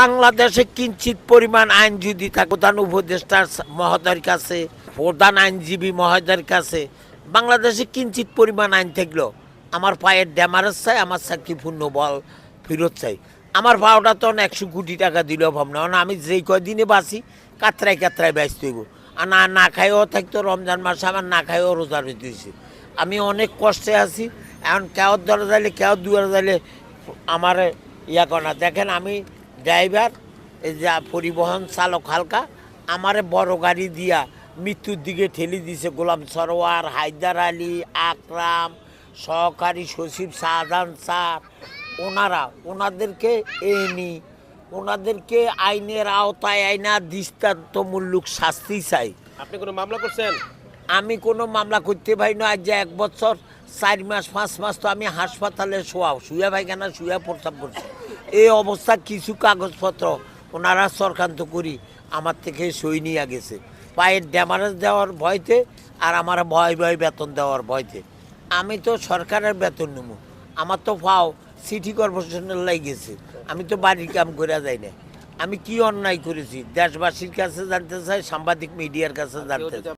বাংলাদেশে কিঞ্চিত পরিমাণ আইন যদি থাকে, প্রধান উপদেষ্টার মহোদয়ের কাছে, প্রধান আইনজীবী মহোদয়ের কাছে, বাংলাদেশে কিঞ্চিত পরিমাণ আইন থাকল। আমার পায়ের ড্যামারেজ চাই আমার চাকরি পূর্ণ বল ফেরত চাই। আমার ভাওটা তো একশো কোটি টাকা দিলেও ভাবনা। না আমি যেই কয়দিনে বাঁচি, কাতরায় কাতরায় ব্যস্ত হইব। আর না না খাইও থাকতো, রমজান মাসে আমার না খাইও রোজা রইতে আমি অনেক কষ্টে আছি, এখন কেউ ধরে যাইলে, কেউ দুয়ারে যাইলে আমার ইয়া করে দেখেন আমি ড্রাইভার এই যে পরিবহন চালক হালকা আমারে বড় গাড়ি দিয়া মৃত্যুর দিকে ঠেলে দিছে গোলাম সরোয়ার হায়দার আলী আকরাম সহকারী সচিব শাহজাহান স্যার। ওনারা ওনাদেরকে এনি ওনাদেরকে আইনের আওতায় আইনা দৃষ্টান্তমূলক শাস্তি চাই। আপনি কোনো মামলা করছেন? আমি কোনো মামলা করতে পারি না আজ যে এক বছর চার মাস পাঁচ মাস তো আমি হাসপাতালে শোয়াও শুয়ে পায়খানা শুয়ে প্রস্তাব করছি। এই অবস্থা কিছু কাগজপত্র ওনারা সরকান্ত করি আমার থেকে সই নিয়ে গেছে। পায়ের ড্যামারেজ দেওয়ার ভয়তে আর আমার ভয় ভয় বেতন দেওয়ার ভয়তে। আমি তো সরকারের বেতন নেব আমার তো পাও সিটি কর্পোরেশনের লাই গেছে আমি তো বাড়ির কাম করে যাই না আমি কি অন্যায় করেছি? দেশবাসীর কাছে জানতে চাই সাংবাদিক মিডিয়ার কাছে জানতে চাই।